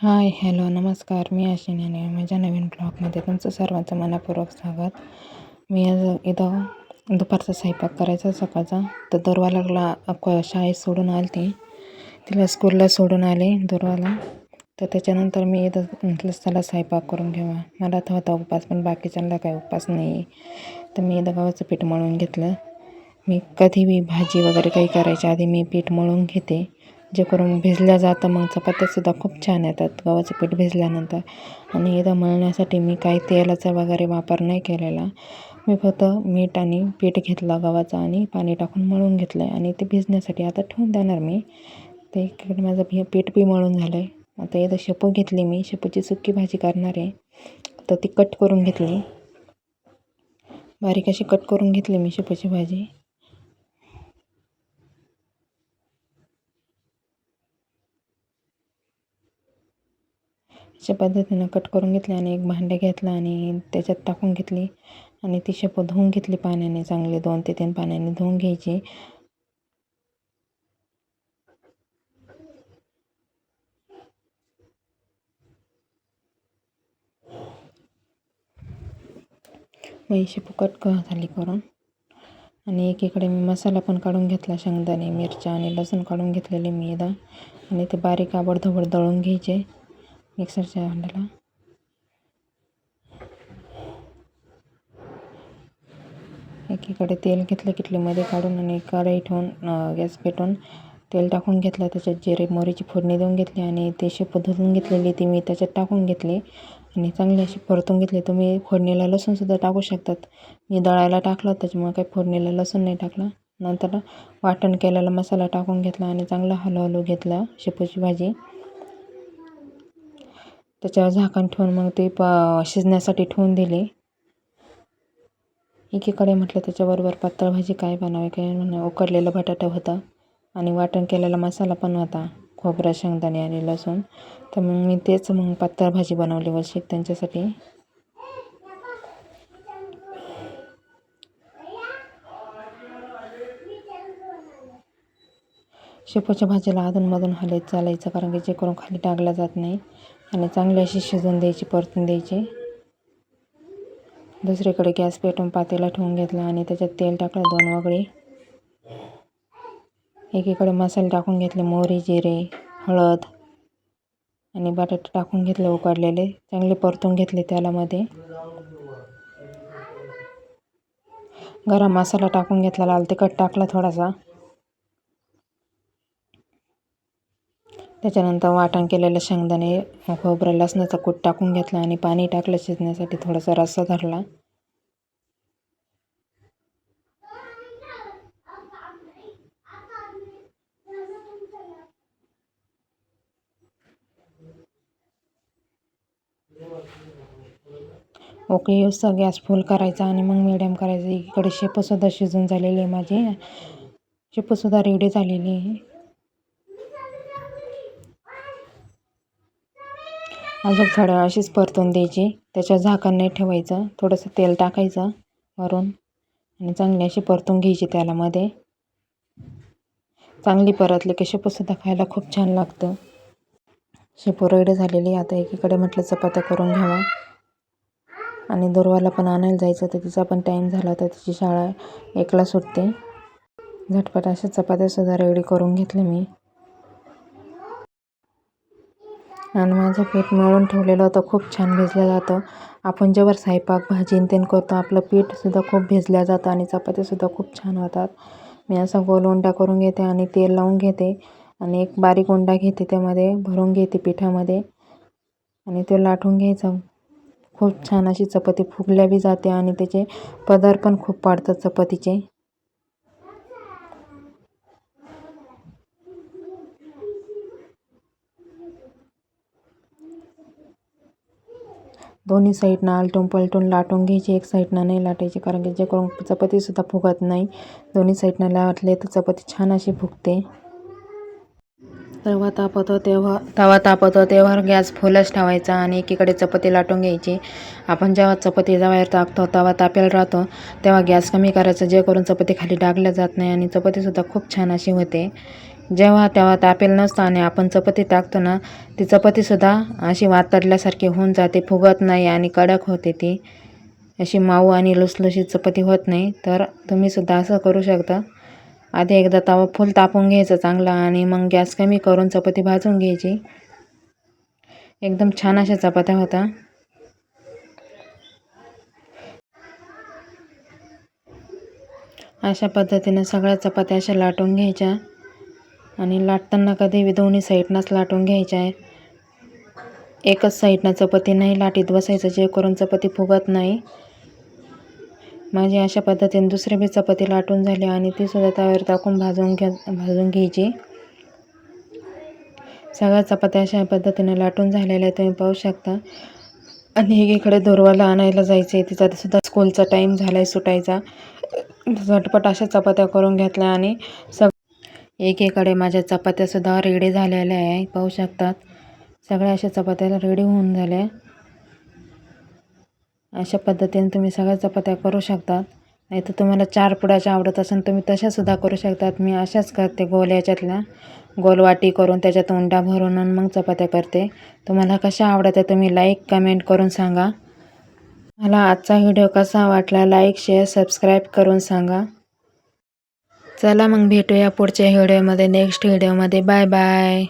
Hi hello नमस्कार. मी अश्विनी आणि माझ्या नवीन ब्लॉगमध्ये तुमचं सर्वांचं मनापूर्वक स्वागत. मी आज इथं दुपारचा स्वयंपाक करायचा सकाळचा. तर दुर्वाला शाळेत सोडून आली ती तिला स्कूलला सोडून आले दुर्वाला तर त्याच्यानंतर मी इथं म्हटलं चला स्वयंपाक करून घ्यावा मला तर होता उपवास पण बाकीच्यांना काही उपवास नाही. आहे तर मी इथं गव्हाचं पीठ मळून घेतलं. मी कधी बी भाजी वगैरे काही करायच्या आधी मी पीठ मळून घेते. जे करून भिजल्या जातं. मग चपात्यासुद्धा खूप छान येतात. गव्हाचं पीठ भिजल्यानंतर. आणि इथं मळण्यासाठी मी काही तेलाचा वगैरे वापर नाही केलेला. मी फक्त मीठ आणि पीठ घेतलं गव्हाचं आणि पाणी टाकून मळून घेतलं आहे आणि ते भिजण्यासाठी आता ठेवून देणार मी. ते इकडे माझं भि पीठ बी मळून झालं आहे आता इथं शेपू घेतली मी. शेपूची सुकी भाजी करणार आहे. तर ती कट करून घेतली. बारीक अशी कट करून घेतली मी शेपूची भाजी. अशा पद्धतीनं कट करून घेतले आणि एक भांडे घेतलं आणि त्याच्यात टाकून घेतली. आणि ती शेपू धुवून घेतली पाण्याने चांगले दोन ते तीन पाण्याने धुवून घ्यायची. मग शेपू कट झाली करून. आणि एकीकडे मी मसाला पण काढून घेतला शेंगदाणे मिरच्या आणि लसूण काढून घेतलेले मी आणि ते बारीक आबडधोबड दळून घ्यायचे. मिक्सरच्या भांड्याला एकीकडे तेल घेतलं किटलीमध्ये काढून आणि कढई ठेवून गॅस पेटवून तेल टाकून घेतलं. त्याच्यात जिरे मोहरीची फोडणी देऊन घेतली आणि ते शेप धुवून घेतलेली ती मी त्याच्यात टाकून घेतली. आणि चांगली अशी परतून घेतली. तुम्ही फोडणीला लसूणसुद्धा टाकू शकतात. मी दळायला टाकलं त्याच्यामुळे काही फोडणीला लसूण नाही टाकलं. नंतर वाटण केलेला मसाला टाकून घेतला आणि चांगलं हलवलं घेतलं. शेपूची भाजी. त्याच्यावर झाकण ठेवून मग ते प शिजण्यासाठी ठेवून दिले. एकीकडे म्हटलं त्याच्याबरोबर पातळ भाजी काय बनावे काय म्हणा. उकडलेलं बटाटा होता आणि वाटण केलेला मसाला पण होता. खोबरा शेंगदाणे आणि लसूण. तर मग मी तेच मग पातळ भाजी बनवली वर्षिक त्यांच्यासाठी. शेपूच्या भाजीला अधूनमधून हलत चालायचं कारण की जे करून खाली टाकला जात नाही. आणि चांगली अशी शिजवून द्यायची परतून द्यायची. दुसरीकडे गॅस पेटून पातेला ठेवून घेतला आणि त्याच्यात तेल टाकलं दोन वगळी. एकीकडे मसाले टाकून घेतले मोहरी जिरे हळद आणि बटाटे टाकून घेतले उकडलेले. चांगले परतून घेतले त्यालामध्ये गरम मसाला टाकून घेतला लाल तिखट टाकला थोडासा. त्याच्यानंतर वाटण केलेलं शेंगदाणे खोबरं लसणाचा कूट टाकून घेतला आणि पाणी टाकलं शिजण्यासाठी थोडासा रस्सा धरला. ओके युसचा गॅस फुल करायचा आणि मग मिडियम करायचं. इकडे शेपूसुद्धा शिजून झालेली आहे माझी. शेपूसुद्धा रेडी झालेली आहे. अजून फळं अशीच परतून द्यायची. त्याच्यावर झाकण नाही ठेवायचं. थोडंसं तेल टाकायचं वरून. आणि चांगली अशी परतून घ्यायची त्यालामध्ये. चांगली परतली की शेपूसुद्धा खायला खूप छान लागतं. शेपू रेडी झालेली आता एकीकडे म्हटलं चपात्या करून घ्यावा. आणि दुर्वाला पण आणायला जायचं तर तिचा पण टाईम झाला तर तिची शाळा एकला सुटते. झटपट अशा चपात्यासुद्धा रेडी करून घेतले मी. आणि माझं पीठ मळून ठेवलेलं होतं खूप छान भिजलं जातं आपण जेव्हा स्वयंपाक भाजी तेन करतो आपलं पीठसुद्धा खूप भिजलं जातं आणि चपात्यासुद्धा खूप छान होतात. मी असा गोल उंडा करून घेते आणि तेल लावून घेते आणि एक बारीक उंडा घेते त्यामध्ये भरून घेते पिठामध्ये आणि ते लाटून घ्यायचं. खूप छान अशी चपाती फुगल्या बी जाते आणि त्याचे पदार पण खूप पाडतात चपातीचे. दोन्ही साईडनं आलटून पलटून लाटून घ्यायची एक साईडनं नाही लाटायची कारण की जे करून चपातीसुद्धा फुगत नाही. दोन्ही साईडनं लाटले तर चपाती छान अशी फुगते. तवा तापतो तेव्हा तवा तापतो तेव्हा गॅस फुलच ठेवायचा आणि एकीकडे चपाती लाटून घ्यायची. आपण जेव्हा चपाती बाहेर टाकतो तवा तापेल राहतो तेव्हा गॅस कमी करायचा जे करून चपाती खाली डागल्या जात नाही आणि चपातीसुद्धा खूप छान अशी होते. जेव्हा तेव्हा तापेल नसतं आणि आपण चपाती टाकतो ना ती चपातीसुद्धा अशी वातडल्यासारखी होऊन जाते फुगत नाही आणि कडक होते ती. अशी माऊ आणि लुसलुशीत चपाती होत नाही. तर तुम्हीसुद्धा असं करू शकता. आधी एकदा तवा फुल तापून घ्यायचा चांगला आणि मग गॅस कमी करून चपाती भाजून घ्यायची. एकदम छान अशा चपात्या होता. अशा पद्धतीने सगळ्या चपात्या अशा लाटून घ्यायच्या. आणि लाटताना कधी दोन्ही साईडनंच लाटून घ्यायचे आहे एकच साईडनं चपाती नाही लाटीत बसायचं जे करून चपाती फुगत नाही. माझी अशा पद्धतीने दुसरी बी चपाती लाटून झाली आणि ती सुद्धा तव्यावर टाकून भाजून घ्या भाजून घ्यायची. सगळ्या चपात्या अशा पद्धतीने लाटून झालेल्या तुम्ही पाहू शकता. आणि एकीकडे धोरवाला आणायला जायचं आहे तिचा सुद्धा स्कूलचा टाईम झाला आहे सुटायचा. झटपट अशा चपात्या करून घेतल्या आणि सग एकीकडे माझ्या चपात्यासुद्धा रेडी झालेल्या आहे. पाहू शकतात. सगळ्या अशा चपात्या रेडी होऊन झाल्या. अशा पद्धतीने तुम्ही सगळ्या चपात्या करू शकतात. नाही तर तुम्हाला चार पुडाच्या आवडत असेल तुम्ही तशासुद्धा करू शकतात. मी अशाच करते गोल याच्यातल्या गोलवाटी करून त्याच्यात उंडा भरून आणि मग चपात्या करते. तुम्हाला कशा आवडत आहे तुम्ही लाईक कमेंट करून सांगा. मला आजचा व्हिडिओ कसा वाटला लाईक शेअर सबस्क्राईब करून सांगा. चला मग भेटूया पुढच्या व्हिडिओमध्ये नेक्स्ट व्हिडिओमध्ये. Bye bye